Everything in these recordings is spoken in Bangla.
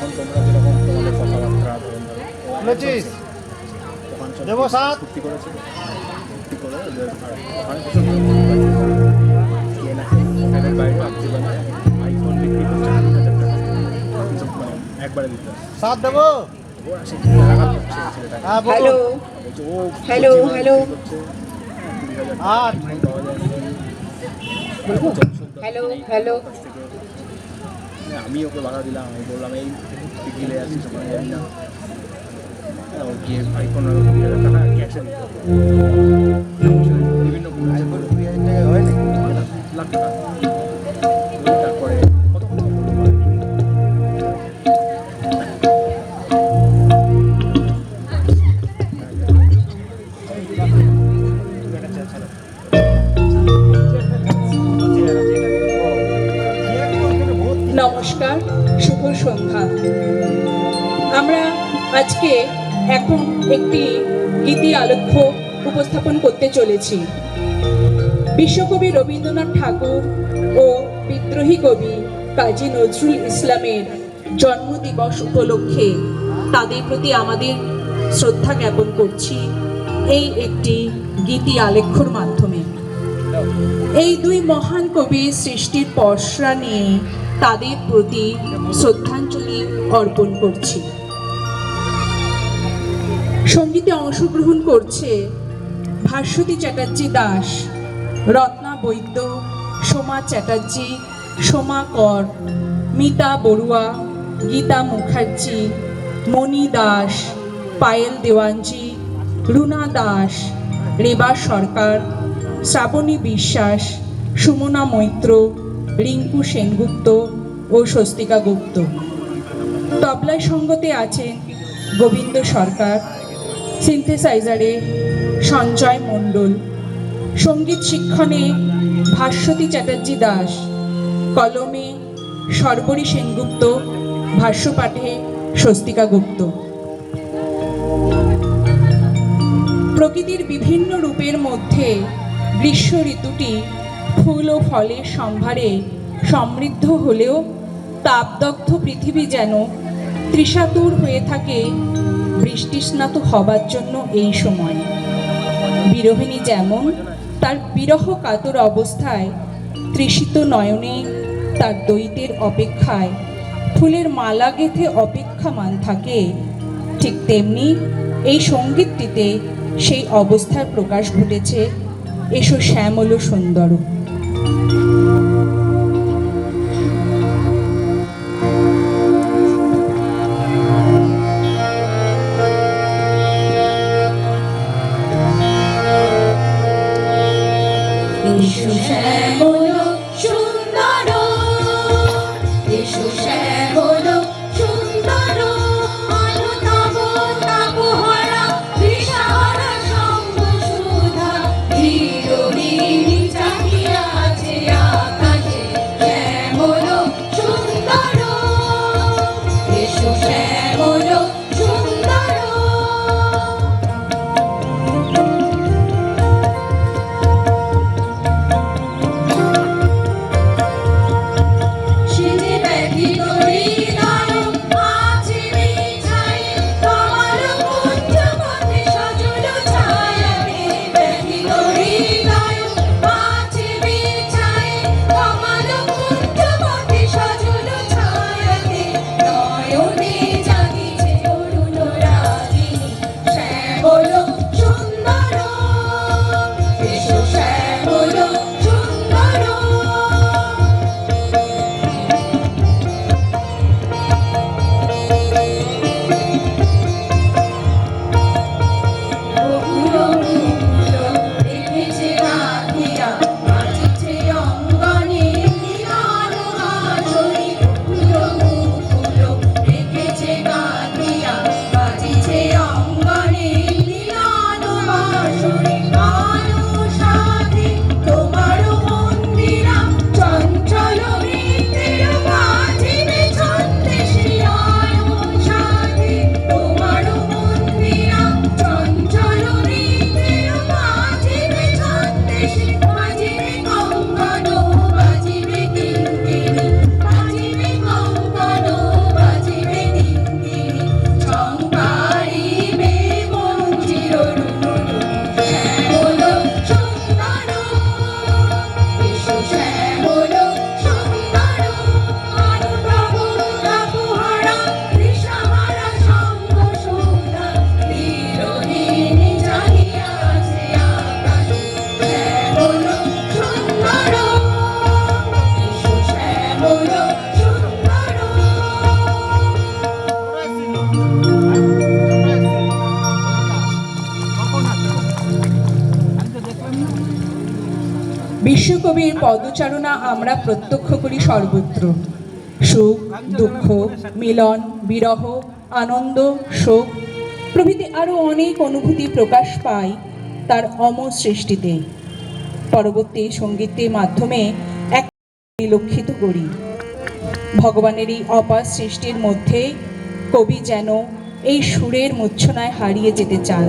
এখন তোমরা যেরকম তোমাদের কথাবার্তা ধরুন ধরো, ও বুঝেছিস? ওখানে সব দেবো সাত? চুক্তি করেছে? চুক্তি করে ওদের ওখানে কিছু না হোটেলের বাইরে আপনি মানে আইফোন বিক্রি করছে আট হাজার টাকা। কিছু মানে একবারে দিতে সাত দেবো। ওরা সে কিনে করছে ছেলেটাকে? হ্যালো। Hello, hello. বিক্রি করছে, কুড়ি হাজার টাকা আট। পাওয়া যায় হ্যালো হ্যালো। কাছ থেকে আমি ওকে বাধা দিলাম আমি বললাম এই বিকেলে আসছিস ওখানে যাবি না হ্যাঁ, ও গিয়ে আর কুড়ি হাজার টাকা ক্যাশে দিতে হবে। বিভিন্ন কুড়ি হাজার টাকা হয় নাকি? লাখ টাকা। চলেছি বিশ্বকবি রবীন্দ্রনাথ ঠাকুর ও বিদ্রোহী কবি কাজী নজরুল ইসলামের জন্মদিবস উপলক্ষে তাদের প্রতি আমাদের শ্রদ্ধা জ্ঞাপন করছি এই একটি গীতি আলেখ্যর মাধ্যমে। এই দুই মহান কবির সৃষ্টির পসরা নিয়ে তাদের প্রতি শ্রদ্ধাঞ্জলি অর্পণ করছি। সঙ্গীতে অংশগ্রহণ করছে ভাস্বতী চ্যাটার্জি দাস, রত্না বৈদ্য, সোমা চ্যাটার্জি, সোমা কর, মিতা বড়ুয়া, গীতা মুখার্জি, মণি দাস, পায়েল দেওয়ানজি, রুনা দাস, রেবা সরকার, শ্রাবণী বিশ্বাস, সুমনা মৈত্র, রিঙ্কু সেনগুপ্ত ও স্বস্তিকা গুপ্ত। তবলায় সঙ্গতে আছেন গোবিন্দ সরকার। সিনথেসাইজারে সঞ্জয় মণ্ডল। সংগীত শিক্ষণে ভাস্বতী চ্যাটার্জি দাস। কলমে সর্বরী সেনগুপ্ত, ভাষ্যপাঠে স্বস্তিকা গুপ্ত। প্রকৃতির বিভিন্ন রূপের মধ্যে গ্রীষ্ম ঋতুটি ফুল ও ফলের সম্ভারে সমৃদ্ধ হলেও তাপদগ্ধ পৃথিবী যেন তৃষাতুর হয়ে থাকে বৃষ্টিস্নাত হবার জন্য এই সময়। বিরোহিণী যেমন তার বিরহ কাতর অবস্থায় তৃষিত নয়নে তার দৈতের অপেক্ষায় ফুলের মালা গেথে অপেক্ষামান থাকে, ঠিক তেমনি এই সঙ্গীতটিতে সেই অবস্থার প্রকাশ ঘটেছে। এসো শ্যামল সুন্দর এসো শ্যামল পদচারণা আমরা প্রত্যক্ষ করি সর্বত্র। সুখ, দুঃখ, মিলন, বিরহ, আনন্দ, শোক প্রভৃতি আরও অনেক অনুভূতি প্রকাশ পায় তার অমর সৃষ্টিতে। পরবর্তী সঙ্গীতের মাধ্যমে এক পরিলক্ষিত করি। ভগবানের এই অপার সৃষ্টির মধ্যে কবি যেন এই সুরের মূর্ছনায় হারিয়ে যেতে চান।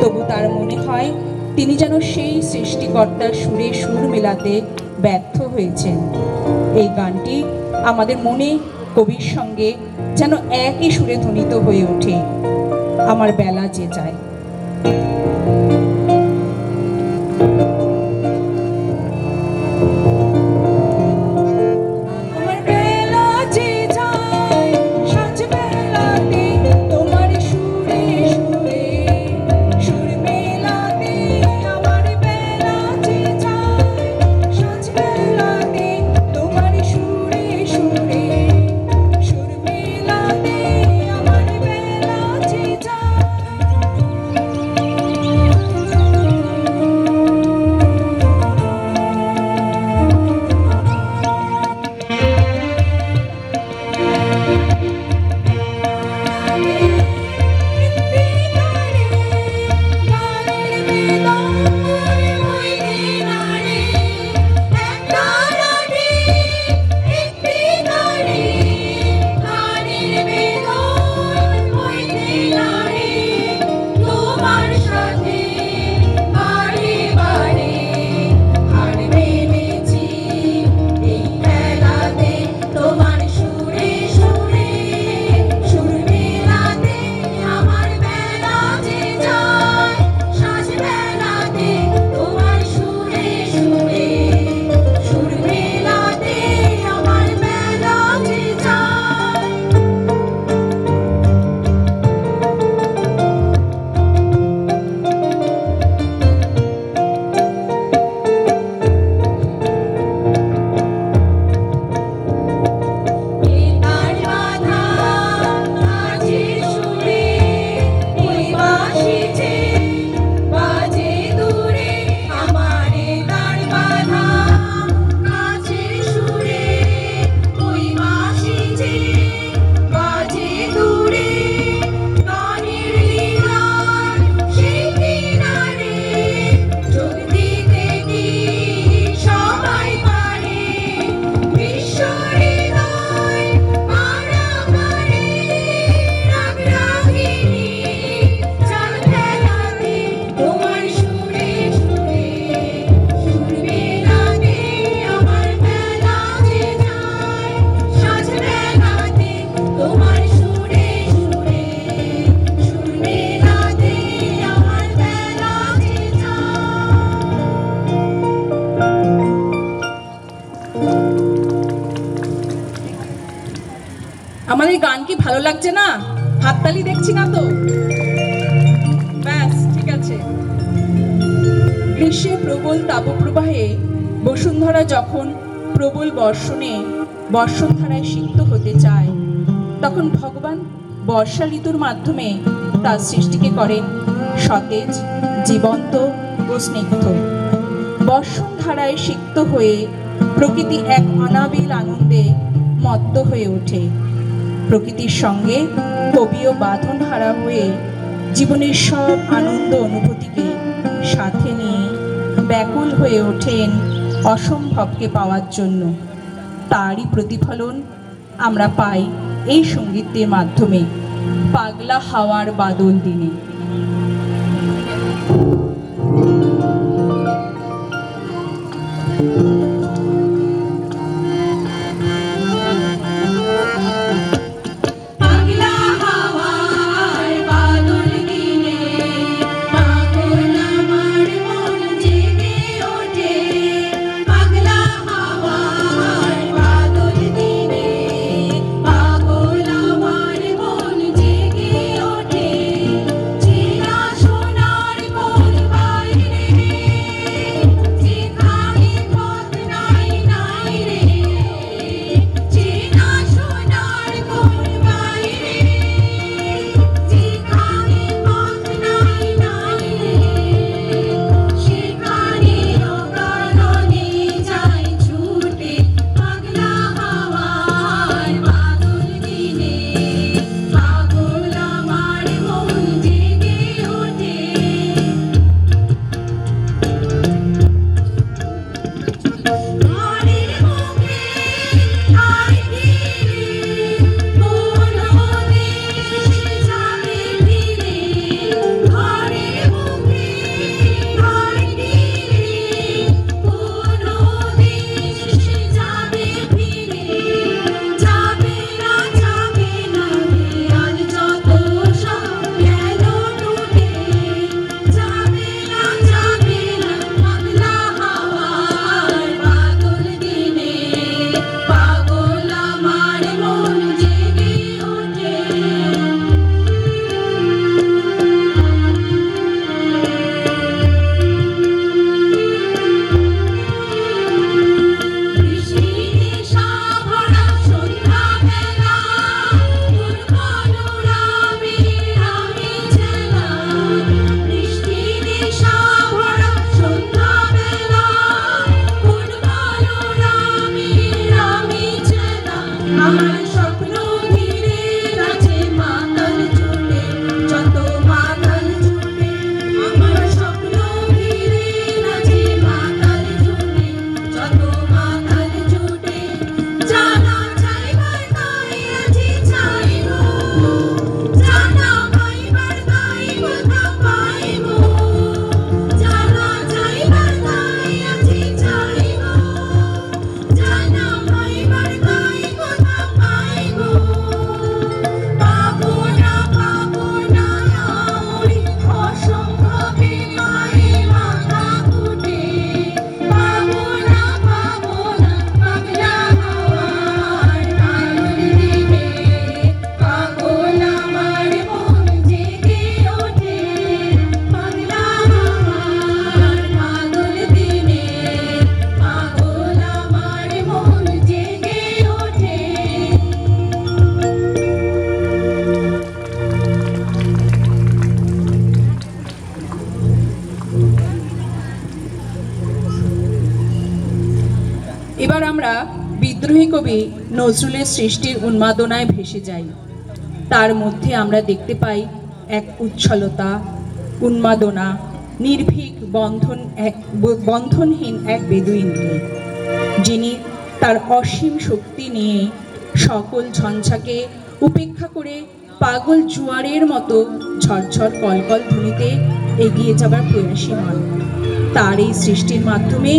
তবু তার মনে হয়, তিনি যেন সেই সৃষ্টিকর্তার সুরে সুর মেলাতে ব্যর্থ হয়েছেন। এই গানটি আমাদের মনে কবির সঙ্গে যেন একই সুরে ধ্বনিত হয়ে ওঠে। আমার বেলা যে যায়। লাগছে না? হাততালি দেখছি না তো? ব্যাস, ঠিক আছে। গ্রীষ্মের প্রবল তাপপ্রবাহে বসুন্ধরা যখন প্রবল বর্ষণে বর্ষণধারায় সিক্ত হতে চায়, তখন ভগবান বর্ষা ঋতুর মাধ্যমে তার সৃষ্টিকে করেন সতেজ, জীবন্ত ও স্নিগ্ধ। বর্ষণধারায় সিক্ত হয়ে প্রকৃতি এক অনাবিল আনন্দে মত্ত হয়ে ওঠে। প্রকৃতির সঙ্গে কবিও বাঁধন হারা হয়ে জীবনের সব আনন্দ অনুভূতিকে সাথে নিয়ে ব্যাকুল হয়ে ওঠেন অসম্ভবকে পাওয়ার জন্য। তারই প্রতিফলন আমরা পাই এই সঙ্গীতের মাধ্যমে। পাগলা হাওয়ার বাদল দিনে। шаг নজরুলের সৃষ্টির উন্মাদনায় ভেসে যাই। তার মধ্যে আমরা দেখতে পাই এক উচ্ছলতা, উন্মাদনা, নির্ভীক, বন্ধন এক, বন্ধনহীন এক বেদুইনকে যিনি তার অসীম শক্তি নিয়ে সকল ঝঞ্ঝাকে উপেক্ষা করে পাগল জুয়ারের মতো ঝরঝর কলকল ধ্বনিতে এগিয়ে যাবার প্রয়াসী হন। তার এই সৃষ্টির মাধ্যমে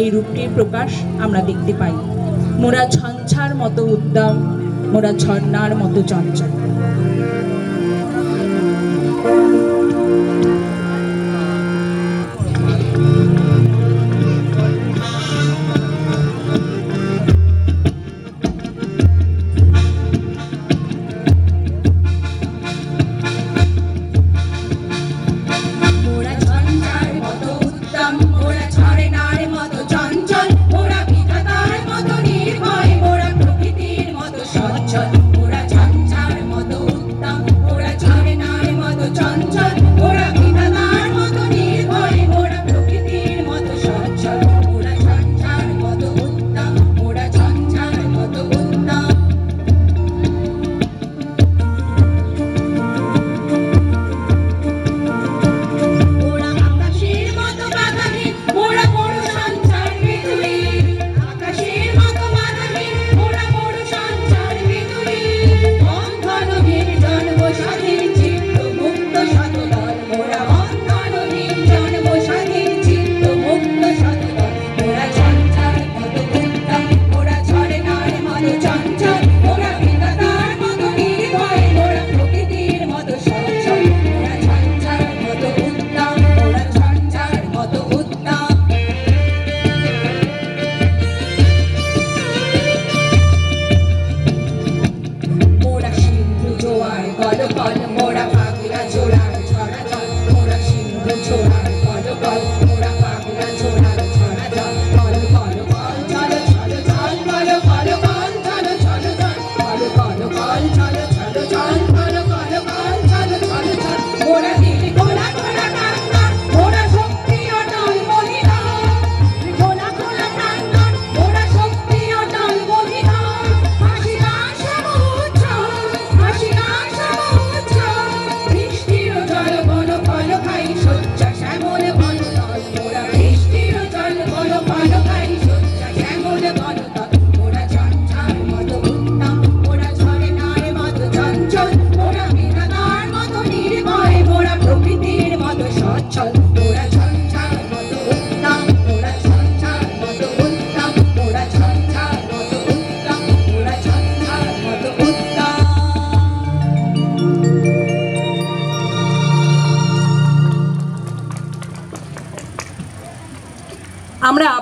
এই রূপটির প্রকাশ আমরা দেখতে পাই। মোরা ছঞ্ছার মতো উদ্দাম মোরা ঝর্ণার মতো চঞ্চল।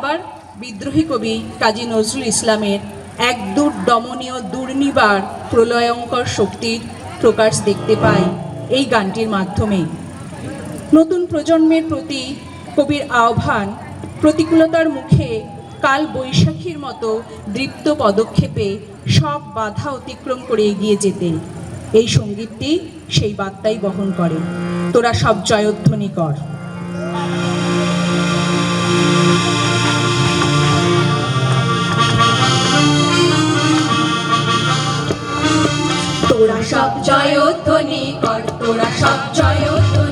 আবার বিদ্রোহী কবি কাজী নজরুল ইসলামের এক দমনীয় দুর্নিবার প্রলয়ঙ্কর শক্তির প্রকাশ দেখতে পাই এই গানটির মাধ্যমে। নতুন প্রজন্মের প্রতি কবির আহ্বান প্রতিকূলতার মুখে কাল বৈশাখীর মতো দৃপ্ত পদক্ষেপে সব বাধা অতিক্রম করে এগিয়ে যেতে। এই সঙ্গীতটি সেই বার্তাই বহন করে। তোরা সব জয়ধ্বনি কর। তোরা সব জয় ধ্বনি কর তোরা সব জয় ধ্বনি